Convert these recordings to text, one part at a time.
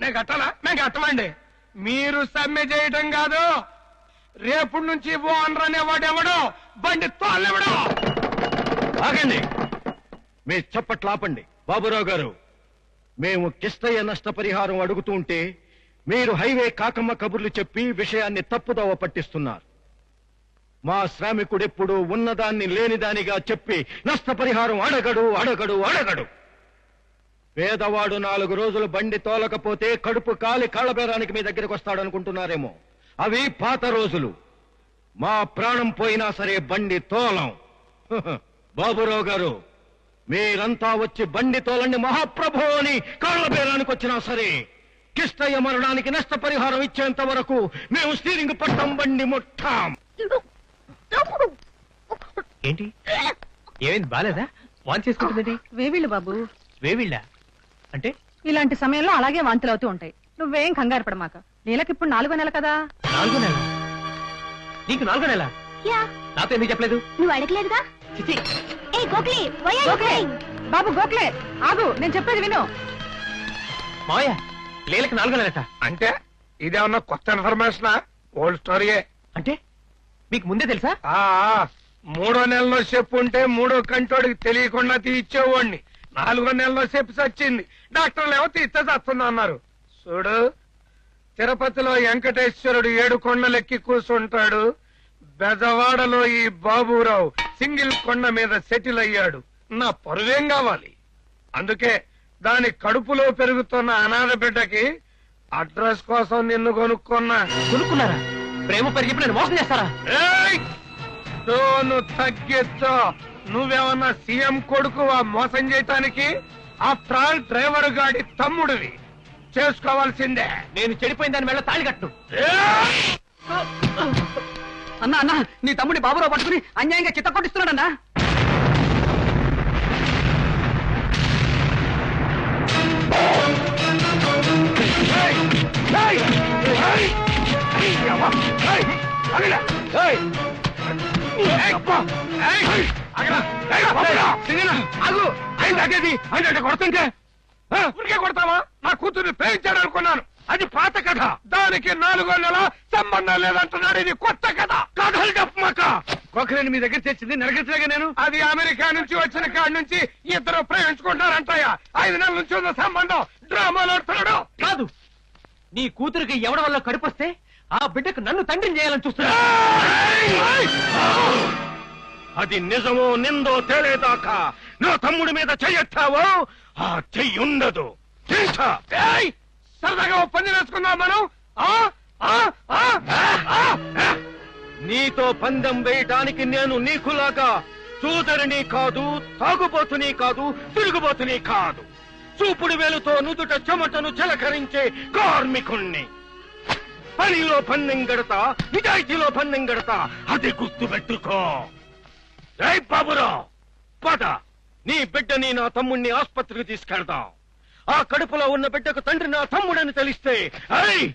నేను కట్టాలా? మేము కట్టమండి. మీరు సమ్మె చేయటం కాదు. రేపు నుంచి ఓనర్ అనేవాడు ఎవడు? బండి తోలెవడు ఆగండి. మీ చప్పట్లు ఆపండి. బాబురావు గారు మేము కిష్టయ్య నష్టపరిహారం అడుగుతూ ఉంటే మీరు హైవే కాకమ్మ కబుర్లు చెప్పి విషయాన్ని తప్పుదోవ పట్టిస్తున్నారు. మా శ్రామికుడెప్పుడు ఉన్నదాన్ని లేనిదానిగా చెప్పి నష్టపరిహారం అడగడు అడగడు అడగడు. పేదవాడు నాలుగు రోజులు బండి తోలకపోతే కడుపు కాలి కాళ్ళబేరానికి మీ దగ్గరికి వస్తాడు అనుకుంటున్నారేమో. అవి పాత రోజులు. మా ప్రాణం పోయినా సరే బండి తోలం. బాబురావు గారు మీరంతా వచ్చి బండి తోలండి మహాప్రభు అని కాళ్ళ బేరానికి వచ్చినా సరే. కిష్టయ్య మరణానికి నష్టపరిహారం ఇచ్చేంత వరకు మేము స్టీరింగ్ పట్టం బండి ముట్టాం. ఏంటి? ఏమైంది? బాలేదా? వాన్ చేసుకుంటుందండి వేవిళ్ళు బాబు. వేవిళ్ళ? అంటే? ఇలాంటి సమయంలో అలాగే వాంతులు అవుతూ ఉంటాయి. నువ్వేం కంగారు పడమాక. నీళ్ళకి ఇప్పుడు నాలుగో నెల కదా? నాలుగో నెల? నీకు నాలుగో నెల? యా. నాతో ఎందుకు చెప్పలేదు? నువ్వు అడగలేదుగా? చిచి. ఏ గోఖలే గోఖలే బాబు గోఖలే ఆగు నేను చెప్పేది విను. మావయ్య లీలకి నాలుగో నెలట. అంటే ఇదేమన్నా కొత్త ఇన్ఫర్మేషన్? ఓల్డ్ స్టోరీయే. అంటే? మీకు ముందే తెలుసా? ఆ మూడో నెలలో చెప్పు ఉంటే మూడో కంటోడికి తెలియకుండా తీర్చేవాడిని నాలుగో నెలలో చెప్పి సచ్చింది. డాక్టర్లు ఏమో తీస్తే చస్తుంది అన్నారు. చూడు తిరుపతిలో వెంకటేశ్వరుడు ఏడు కొండలెక్కి కూర్చుంటాడు బెజవాడలో ఈ బాబురావు సింగిల్ కొండ మీద సెటిల్ అయ్యాడు. నా పరువేం కావాలి? అందుకే దాని కడుపులో పెరుగుతున్న అనాథ బిడ్డకి అడ్రస్ కోసం నిన్ను కొనుక్కున్నా. కొనుక్కున్నారా? ప్రేమ పేరు చెప్పి నేను మోసం చేస్తారా? ఏయ్! టోను తగ్గించో నువ్వేమన్నా సీఎం కొడుకువా మోసం చేయటానికి? ఆ ప్రాల్ డ్రైవర్ గాడి తమ్ముడివి చేసుకోవాల్సిందే నేను చెడిపోయిన దాని మెళ్ళ తాళి కట్టు! అన్న అన్న నీ తమ్ముడి బాబురావు పట్టుకుని అన్యాయంగా చిత్త కొట్టిస్తున్నాడన్నా ఏయ్! ఏయ్! ఏయ్! ఏయ్! అవ్వ! ఏయ్! అగిలా! ఏయ్! ఏయ్! అబ్బా! ఏయ్! అగిలా! ఏయ్! బాబురా! సింగనా! ఆగు! అదేది? ఏంటంటే కొడుతుంటే ఊరికే కొడతావా? నా కూతుర్ని ప్రేమించాడు అనుకున్నాను. అది పాత కథ. దానికి నాలుగో నెల సంబంధం లేదంటున్నాడు. ఇది కొత్త కథ. కథలు చెప్పమాక కొకరిని మీ దగ్గర తెచ్చింది నరగట్లేగా నేను? అది అమెరికా నుంచి వచ్చిన కాడి నుంచి ఇద్దరు ప్రేమించుకుంటారంటయ్యా ఐదు నెలల నుంచి ఉన్న సంబంధం డ్రామాలో కాదు. నీ కూతురికి ఎవడ వల్ల కడుపొస్తే ఆ బిడ్డకు నన్ను తండ్రిని చేయాలని చూస్తున్నా అది నిజమో నిందో తేలేదాకా నా తమ్ముడి మీద చెయ్యొచ్చావో ఆ చెయ్యి ఉండదు. సరదాగా ఓ పంది వేసుకుందాం మనం. ఆ? ఆ? నీతో పందెం వేయటానికి నేను నీకులాగా. చూదరిని కాదు తాగుబోతుని కాదు తిరుగుబోతుని కాదు. చూపుడు వేలుతో నుదుట చెమటను చెలకరించే కార్మికుణ్ణి. పనిలో పందెం గడతా నిజాయితీలో పందెం గడతా అది గుర్తు పెట్టుకో ఏయ్ బాబురావు. పద నీ బిడ్డని నా తమ్ముణ్ణి ఆస్పత్రికి తీసుకెళ్దాం. ఆ కడుపులో ఉన్న బిడ్డకు తండ్రి నా తమ్ముడని తెలిస్తే అయ్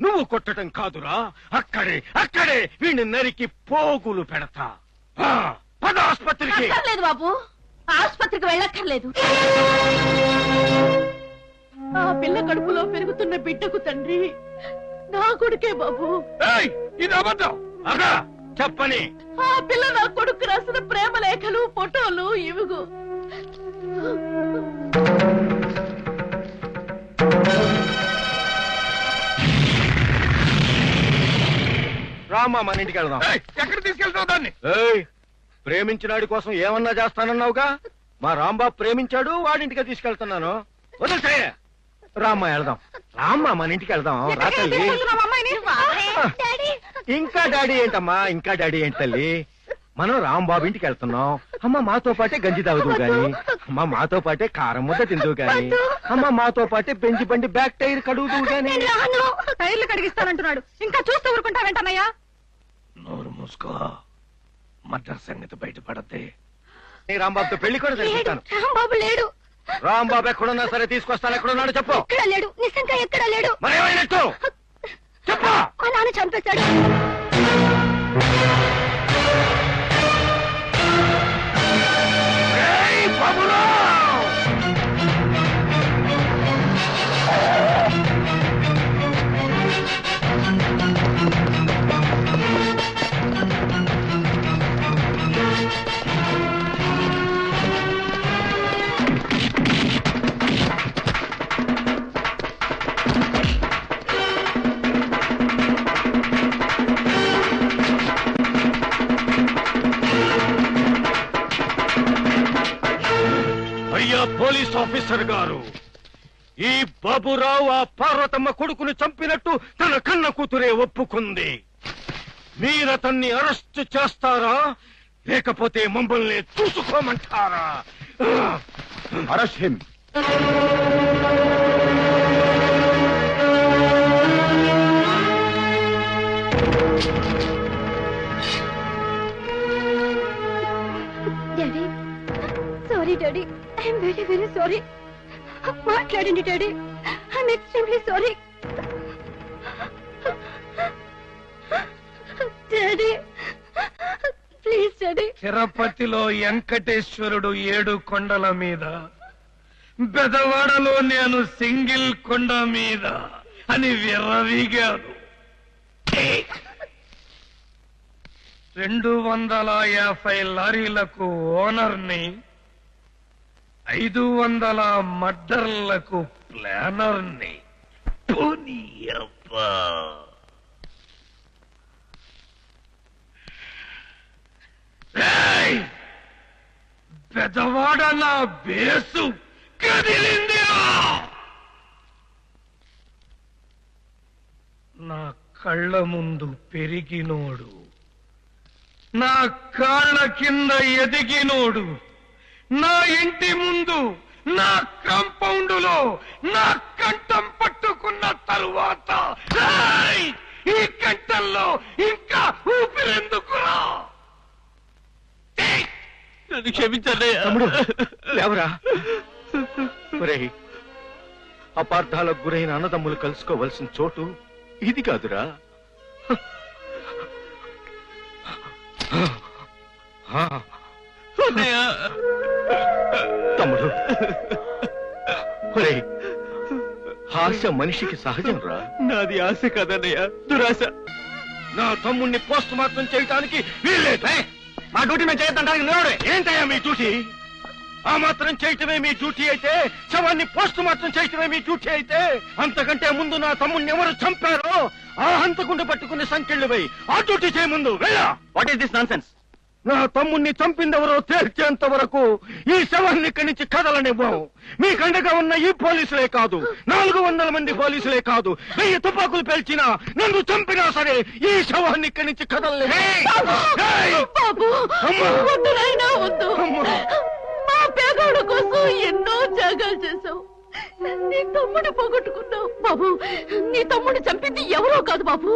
నువ్వు కొట్టడం కాదురా. అక్కడే అక్కడే వీణ్ణి నరికి పోగులు పెడతా. ఆ, పద ఆస్పత్రికి. అక్కర్లేదు బాబు. ఆసుపత్రికి వెళ్ళక్కర్లేదు. ఆ పిల్ల కడుపులో పెరుగుతున్న బిడ్డకు తండ్రి నా కొడుకే బాబు. ఏయ్! ఇది అబద్ధం. అగా చెప్పని. ఆ పిల్ల నా కొడుకు రాసిన ప్రేమ లేఖలు ఫోటోలు ఇవిగో. రామా మన ఇంటికి వెళ్దాం! ఎక్కడ తీసుకెళ్తావు దాన్ని? ఏయ్ ప్రేమించినాడి కోసం ఏమన్నా చేస్తానన్నావుగా? మా రాంబాబు ప్రేమించాడు వాడింటికి తీసుకెళ్తున్నాను. వదిలితే రామ్మా వెళ్దాం. రామ్మా మన ఇంటికి వెళ్దాం. రా తల్లి. డాడీ. ఇంకా డాడీ ఏంటమ్మా? ఇంకా డాడీ ఏంటి తల్లి? మనం రాంబాబు ఇంటికి వెళ్తున్నాం. అమ్మ మాతో పాటే గంజి తాగుదు గాని అమ్మ మాతో పాటే కారం ముద్ద తిందువు గాని అమ్మ మాతో పాటే బెంచి బండి బ్యాక్ టైర్ కడుగుదు గాని. టైర్లు కడిగిస్తానంటున్నాడు. ఇంకా చూస్తూ ఊరుకుంటావేంటన్నయ్యా నోరు మూసుకో. మర్డర్ సంగతి బయటపడద్దే. నీ రాంబాబుతో పెళ్ళి కూడా జరిపిస్తాను. రాంబాబు లేడు. రాంబాబు ఎక్కడున్నా సరే తీసుకొస్తాను. ఎక్కడున్నాడు చెప్పు. ఎక్కడ లేడు? నిజంగా ఎక్కడ లేడు? మరేమైనట్టు మా నాన్న చంపేశాడు ఏయ్ బాబురావ్! ఆఫీసర్ గారు ఈ బాబురావు ఆ పార్వతమ్మ కొడుకును చంపినట్టు తన కన్న కూతురే ఒప్పుకుంది. మీరతన్ని అరెస్ట్ చేస్తారా? లేకపోతే మమ్మల్ని చూసుకోమంటారా? Arrest him. Daddy very very sorry మాట్లాడండి daddy. I'm extremely sorry daddy please daddy. తిరుపతిలో వెంకటేశ్వరుడు ఏడు కొండల మీద బెదవాడలో నేను సింగిల్ కొండ మీద అని విర్రవీగాను రెండు వందల యాభై లారీలకు ఓనర్ని ఐదు వందల మర్డర్లకు ప్లానర్ని. పోనీ అబ్బా పెదవాడ నా బేసు కదిలింది నా కళ్ళ ముందు పెరిగినోడు. నా కాళ్ళ కింద ఎదిగినోడు. నా ఇంటి ముందు నా కాంపౌండులో నా కంఠం పట్టుకున్న తరువాత ఏయ్! ఈ కంఠంలో ఇంకా ఊపిరెందుకురా? నన్ను క్షమించండి. తమ్ముడు లేవరా. ఒరేయ్, అపార్థాలకు గురైన అన్నదమ్ములు కలుసుకోవలసిన చోటు ఇది కాదురా. ఆ, తమ్ముడు. ఒరేయ్, ఆశ మనిషికి సహజం రా. నాది ఆశ కదన్నయ్య దురాశ. నా తమ్ముణ్ణి పోస్ట్ మార్టం చేయడానికి వీల్లేదు మా డ్యూటీ మేము చేయొద్దంటానికి నిలవడే ఏంటయ్యా మీ డ్యూటీ? ఆ మాత్రం చేయటమే మీ డ్యూటీ అయితే శవాన్ని పోస్ట్ మార్టం చేయటమే మీ డ్యూటీ అయితే అంతకంటే ముందు నా తమ్ముణ్ణి ఎవరు చంపారో ఆ హంతకుండా పట్టుకుని సంకెళ్ళిపోయి ఆ డ్యూటీ చేయ ముందు వెళ్ళా. What is this nonsense నా తమ్ముణ్ణి చంపిందెవరో తేల్చేంత వరకు ఈ శవాన్ని ఇక్కడి నుంచి కదలనివ్వం మీ కండగా ఉన్న ఈ పోలీసులే కాదు నాలుగు వందల మంది పోలీసులే కాదు వెయ్యి తుపాకులు పేల్చినా నన్ను చంపినా సరే ఈ శవాన్ని ఇక్కడి నుంచి కదలలే బాబు! అమ్మా! వద్దు నాయనా వద్దు. అమ్మా! మా పేదోడు కోసం ఎన్నో త్యాగాలు చేశావు. నీ తమ్ముడు పోగొట్టుకున్నావు. బాబు నీ తమ్ముడు చంపింది ఎవరో కాదు బాబు.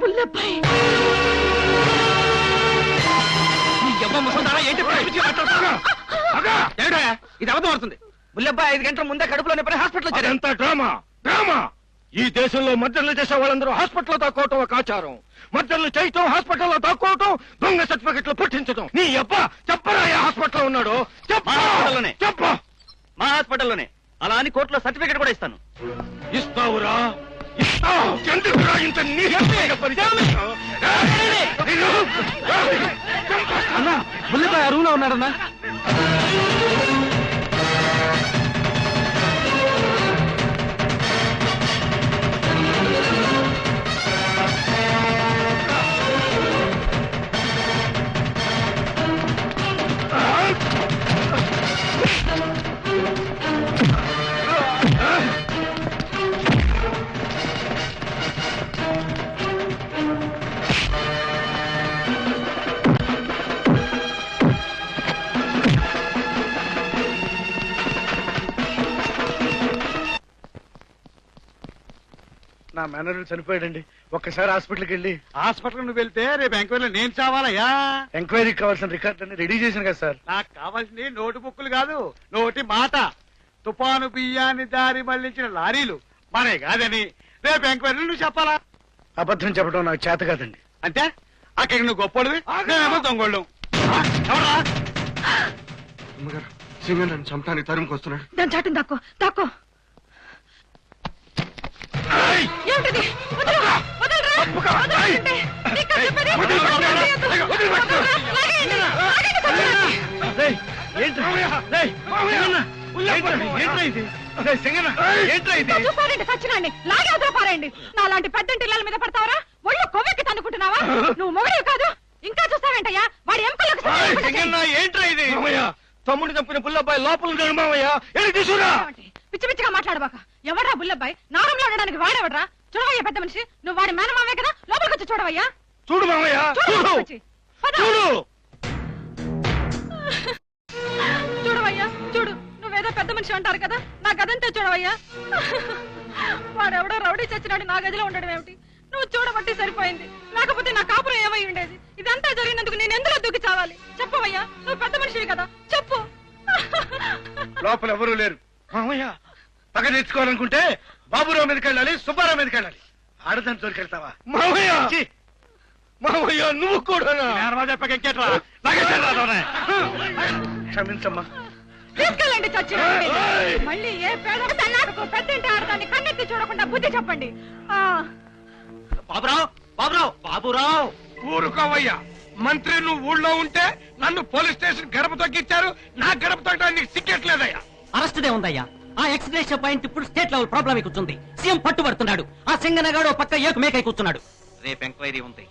బుల్లబ్బాయి ఏమిటా? ఇది అబద్ధం అవుతుంది బుల్లెబ్బాయి ఐదు గంటల ముందే కడుపులో హాస్పిటల్ చేరారు అదంతా డ్రామా డ్రామా. ఈ దేశంలో మద్దతులు చేసే వాళ్ళందరూ హాస్పిటల్లో దాక్కోవటం ఒక ఆచారం. మద్దతులు చేయటం హాస్పిటల్లో దాక్కోవటం దొంగ సర్టిఫికెట్లు పుట్టించడం నీ అబ్బా చెప్పరా ఏ హాస్పిటల్లో ఉన్నాడు? చెప్పు మా హాస్పిటల్లోనే. చెప్పు మా హాస్పిటల్లోనే. అలా అని కోర్టులో సర్టిఫికేట్ కూడా ఇస్తాను. ఇస్తావురా? ఇస్తావు ఎందుకురా ఇంత నీచమైన అరువులో ఉన్నాడన్నా. నా మేనర్ చనిపోయాడండి. ఒక్కసారి హాస్పిటల్కి వెళ్ళి. హాస్పిటల్ నువ్వు వెళ్తే రేపు ఎంక్వైరీలో నేను చావాలయ్యా. ఎంక్వైరీకి కావాల్సిన రికార్డ్ అన్ని రెడీ చేశాను కదా సార్. నాకు కావాల్సింది నోటు బుక్కులు కాదు నోటి మాట. తుఫాను బియ్యాన్ని దారి మళ్ళించిన లారీలు మరే కాదని రేపు ఎంక్వైరీలు నువ్వు చెప్పాలా? అబద్ధం చెప్పడం నాకు చేత కాదండి. అంటే అక్కడికి నువ్వు గొప్పడివి? నేనేమో దొంగోళ్ళు. ఎవరా అమ్మగారు నన్ను చంపడానికి తరుముకు వస్తున్నాడు దాని చాటును దాక్కో దాక్కో. సచ్చినాన్ని. లాగే వదిలి పారేయండి. నాలాంటి పెద్దంటి ఇళ్ళ మీద పడతావరా? ఒళ్ళు కొవ్వెక్కి తన్నుకుంటున్నావా? నువ్వు మొగడివి కాదు! ఇంకా చూస్తావేంటయ్యా? వాడి ఎంపలకు మామయ్య తమ్ముడు చంపిన బుల్లబ్బాయి లోపల ఏమండి? పిచ్చి పిచ్చిగా మాట్లాడబాక! ఎవడ్రా బుల్లబ్బాయి? నారంలో ఉండడానికి వాడేవడ్రా? చూడవయ్యా పెద్ద మనిషి. నువ్వు వాడి మేనమామే కదా? లోపలికి వచ్చి చూడవయ్యా. చూడు మావయ్య చూడు చూడు. లోపలికి వచ్చి. పద. చూడు. చూడవయ్యా చూడు. నువ్వేదో పెద్ద మనిషి అంటారు కదా? నా గదంతా చూడవయ్యా. వాడెవడో రౌడీ చచ్చినాడు నా గదిలో ఉండడం ఏమిటి? నువ్వు చూడబట్టి సరిపోయింది. లేకపోతే నా కాపురం ఏమై ఉండేది? ఇదంతా జరిగినందుకు నేను ఎందులో దూకి చావాలి? చెప్పవయ్యా నువ్వు పెద్ద మనిషివి కదా? చెప్పు. లోపల ఎవరూ లేరు. మావయ్య పగ తెచ్చుకోవాలనుకుంటే బాబురావు మీదకి వెళ్ళాలి సుబ్బారావు మీదకి వెళ్ళాలి. ఆడదాని తోలికెళ్తావా మావయ్య! మావయ్య నువ్వు కూడా క్షమించమ్మా. తీసుకెళ్ళండి చచ్చిన మళ్ళీ ఏ పేద సన్నాటకు పెద్దంటి ఆడదాన్ని కన్నెత్తి చూడకుండా బుద్ధి చెప్పండి. ఆ. బాబురావు బాబురావు బాబురావు! ఊరుకోవయ్యా. మంత్రి నువ్వు ఊళ్ళో ఉంటే నన్ను పోలీస్ స్టేషన్ గడప తొక్కిచ్చారు. నా గడప తొక్కడానికి నీకు సిగ్గట్లేదయ్యా. అరెస్టుదే ఉందయ్యా. ఆ ఎక్స్గ్రేషన్ పాయింట్ ఇప్పుడు స్టేట్ లెవెల్ ప్రాబ్లం కూర్చుంది. సీఎం పట్టుబడుతున్నాడు. ఆ సింగనగాడు పక్క ఏకు మేకై కూర్చున్నాడు. రేపు ఎంక్వైరీ ఉంది.